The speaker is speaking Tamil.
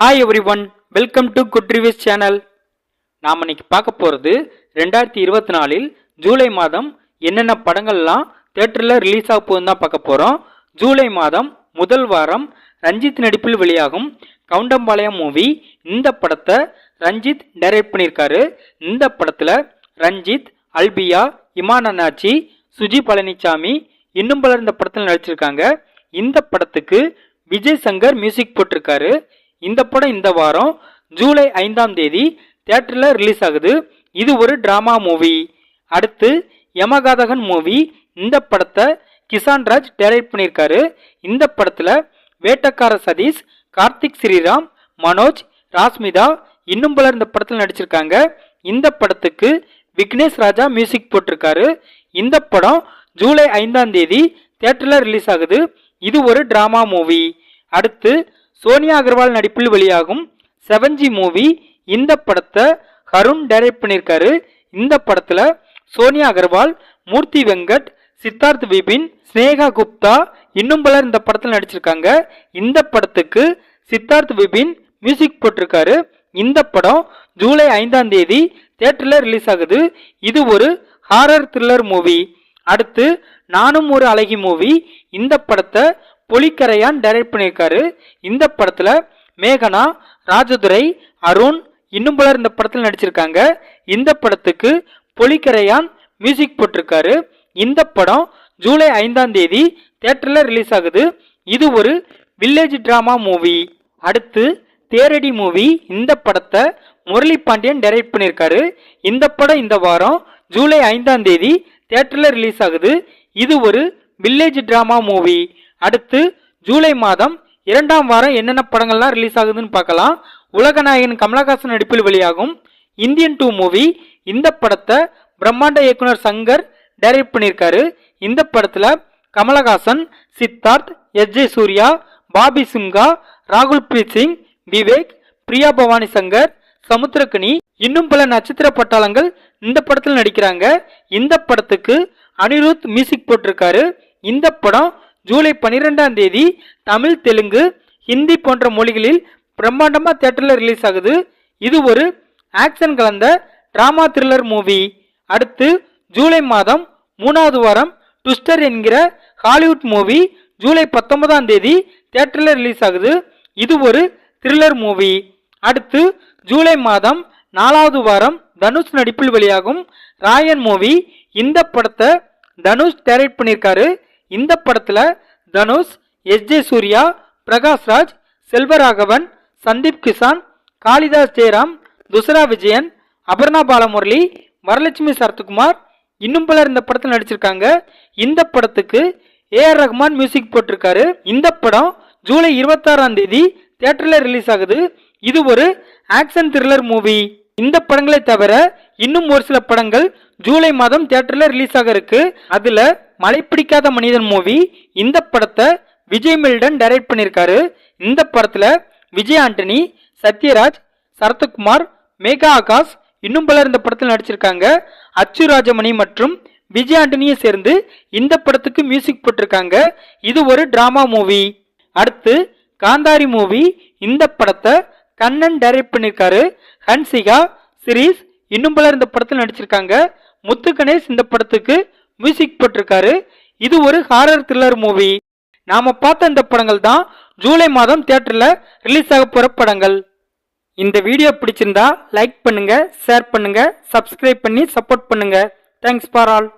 Hi everyone welcome to good reviews channel நாம் இன்னைக்கு பார்க்க போகிறது ரெண்டாயிரத்தி இருபத்தி நாலில் ஜூலை மாதம் என்னென்ன படங்கள்லாம் தேட்டரில் ரிலீஸ் ஆக போகுதுன்னு தான் பார்க்க போகிறோம் ஜூலை மாதம் முதல் வாரம் ரஞ்சித் நடிப்பில் வெளியாகும் கவுண்டம்பாளையம் மூவி இந்த படத்தை ரஞ்சித் டைரக்ட் பண்ணியிருக்காரு. இந்த படத்தில் ரஞ்சித் அல்பியா இமான் அண்ணாச்சி சுஜி பழனிசாமி இன்னும் பலர் இந்த படத்தில் நடிச்சிருக்காங்க. இந்த படத்துக்கு விஜய் சங்கர் மியூசிக் போட்டிருக்காரு. இந்த படம் இந்த வாரம் ஜூலை ஐந்தாம் தேதி தியேட்டரில் ரிலீஸ் ஆகுது. இது ஒரு ட்ராமா மூவி அடுத்து யமகாதகன் மூவி இந்த படத்தை கிசான்ராஜ் டைரக்ட் பண்ணியிருக்காரு. இந்த படத்தில் வேட்டக்கார சதீஷ் கார்த்திக் ஸ்ரீராம் மனோஜ் ராஸ்மிதா இன்னும் பலர் இந்த படத்தில் நடிச்சிருக்காங்க. இந்த படத்துக்கு விக்னேஷ் ராஜா மியூசிக் போட்டிருக்காரு. இந்த படம் ஜூலை ஐந்தாம் தேதி தியேட்டரில் ரிலீஸ் ஆகுது. இது ஒரு ட்ராமா மூவி அடுத்து சோனியா அகர்வால் நடிப்பில் வெளியாகும் செவன்ஜி மூவி இந்த படத்தை ஹருண் டைரக்ட் பண்ணியிருக்காரு. இந்த படத்தில் சோனியா அகர்வால் மூர்த்தி வெங்கட் சித்தார்த் விபின் ஸ்னேகா குப்தா இன்னும் பலர் இந்த படத்தில் நடிச்சிருக்காங்க. இந்த படத்துக்கு சித்தார்த் விபின் மியூசிக் போட்டிருக்காரு. இந்த படம் ஜூலை ஐந்தாம் தேதி தியேட்டரில் ரிலீஸ் ஆகுது. இது ஒரு ஹாரர் த்ரில்லர் மூவி அடுத்து நானும் ஒரு அழகி மூவி இந்த படத்தை பொலிக்கரையான் டைரக்ட் பண்ணியிருக்காரு இந்த படத்தில் மேகனா ராஜதுரை அருண் இன்னும் பலர் இந்த படத்தில் நடிச்சிருக்காங்க. இந்த படத்துக்கு பொலிக்கரையான் மியூசிக் போட்டிருக்காரு. இந்த படம் ஜூலை ஐந்தாம் தேதி தேட்டரில் ரிலீஸ் ஆகுது. இது ஒரு வில்லேஜ் டிராமா மூவி அடுத்து தேரடி மூவி இந்த படத்தை முரளி பாண்டியன் டைரக்ட் பண்ணியிருக்காரு. இந்த படம் இந்த வாரம் ஜூலை ஐந்தாம் தேதி தேட்டரில் ரிலீஸ் ஆகுது. இது ஒரு வில்லேஜ் டிராமா மூவி அடுத்து ஜூலை மாதம் இரண்டாம் வாரம் என்னென்ன படங்கள்லாம் ரிலீஸ் ஆகுதுன்னு பார்க்கலாம். உலகநாயகன் கமலஹாசன் நடிப்பில் வெளியாகும் இந்தியன் டூ மூவி. இந்த படத்தை பிரம்மாண்ட இயக்குனர் சங்கர் டைரக்ட் பண்ணியிருக்காரு. இந்த படத்தில் கமலஹாசன் சித்தார்த் எஸ் ஜே சூர்யா பாபி சிம்கா ராகுல் பிரீத் சிங் விவேக் பிரியா பவானி சங்கர் சமுத்திரக்கனி இன்னும் பல நட்சத்திர பட்டாளங்கள் இந்த படத்தில் நடிக்கிறாங்க. இந்த படத்துக்கு அனிருத் மியூசிக் போட்டிருக்காரு. இந்த படம் ஜூலை பன்னிரெண்டாம் தேதி தமிழ் தெலுங்கு ஹிந்தி போன்ற மொழிகளில் பிரம்மாண்டமாக தேட்டரில் ரிலீஸ் ஆகுது. இது ஒரு ஆக்ஷன் கலந்த ட்ராமா த்ரில்லர் மூவி அடுத்து ஜூலை மாதம் மூணாவது வாரம் ட்விஸ்டர் என்கிற ஹாலிவுட் மூவி ஜூலை பத்தொன்பதாம் தேதி தேட்டரில் ரிலீஸ் ஆகுது. இது ஒரு த்ரில்லர் மூவி அடுத்து ஜூலை மாதம் நாலாவது வாரம் தனுஷ் நடிப்பில் வெளியாகும் ராயன் மூவி இந்த படத்தை தனுஷ் டைரக்ட் பண்ணியிருக்காரு. இந்த படத்தில் தனுஷ் எஸ் ஜே சூர்யா பிரகாஷ்ராஜ் செல்வராகவன் சந்தீப் கிசான் காளிதாஸ் ஜெயராம் துசரா விஜயன் அபர்ணா பாலமுரளி வரலட்சுமி சரத்குமார் இன்னும் பலர் இந்த படத்தில் நடிச்சிருக்காங்க. இந்த படத்துக்கு ஏஆர் ரஹ்மான் மியூசிக் போட்டிருக்காரு. இந்த படம் ஜூலை இருபத்தாறாம் தேதி தியேட்டரில் ரிலீஸ் ஆகுது. இது ஒரு ஆக்ஷன் த்ரில்லர் மூவி இந்த படங்களை தவிர இன்னும் ஒரு சில படங்கள் ஜூலை மாதம் தியேட்டரில் ரிலீஸ் ஆக இருக்கு. அதில் மலை பிடிக்காத மனிதன் மூவி. இந்த படத்தை விஜய் மில்டன் டைரக்ட் பண்ணியிருக்காரு இந்த படத்தில் விஜய் ஆண்டனி சத்யராஜ் சரத்குமார் மேகா ஆகாஷ் இன்னும் பலர் இந்த படத்தில் நடிச்சிருக்காங்க. அச்சு ராஜமணி மற்றும் விஜய் ஆண்டனியை சேர்ந்து இந்த படத்துக்கு மியூசிக் போட்டிருக்காங்க. இது ஒரு டிராமா மூவி அடுத்து காந்தாரி மூவி இந்த படத்தை கண்ணன் டைரக்ட் பண்ணியிருக்காரு ஹன்சிகா சிரீஸ் இன்னும் பலர் இந்த படத்தில் நடிச்சிருக்காங்க. முத்து கணேஷ் இந்த படத்துக்கு மியூசிக் போட்டிருக்காரு. இது ஒரு ஹாரர் த்ரில்லர் மூவி நாம பார்த்த இந்த படங்கள் தான் ஜூலை மாதம் தியேட்டரில் ரிலீஸ் ஆக போகிற படங்கள். இந்த வீடியோ பிடிச்சிருந்தா லைக் பண்ணுங்க ஷேர் பண்ணுங்க சப்ஸ்கிரைப் பண்ணி சப்போர்ட் பண்ணுங்க. Thanks for all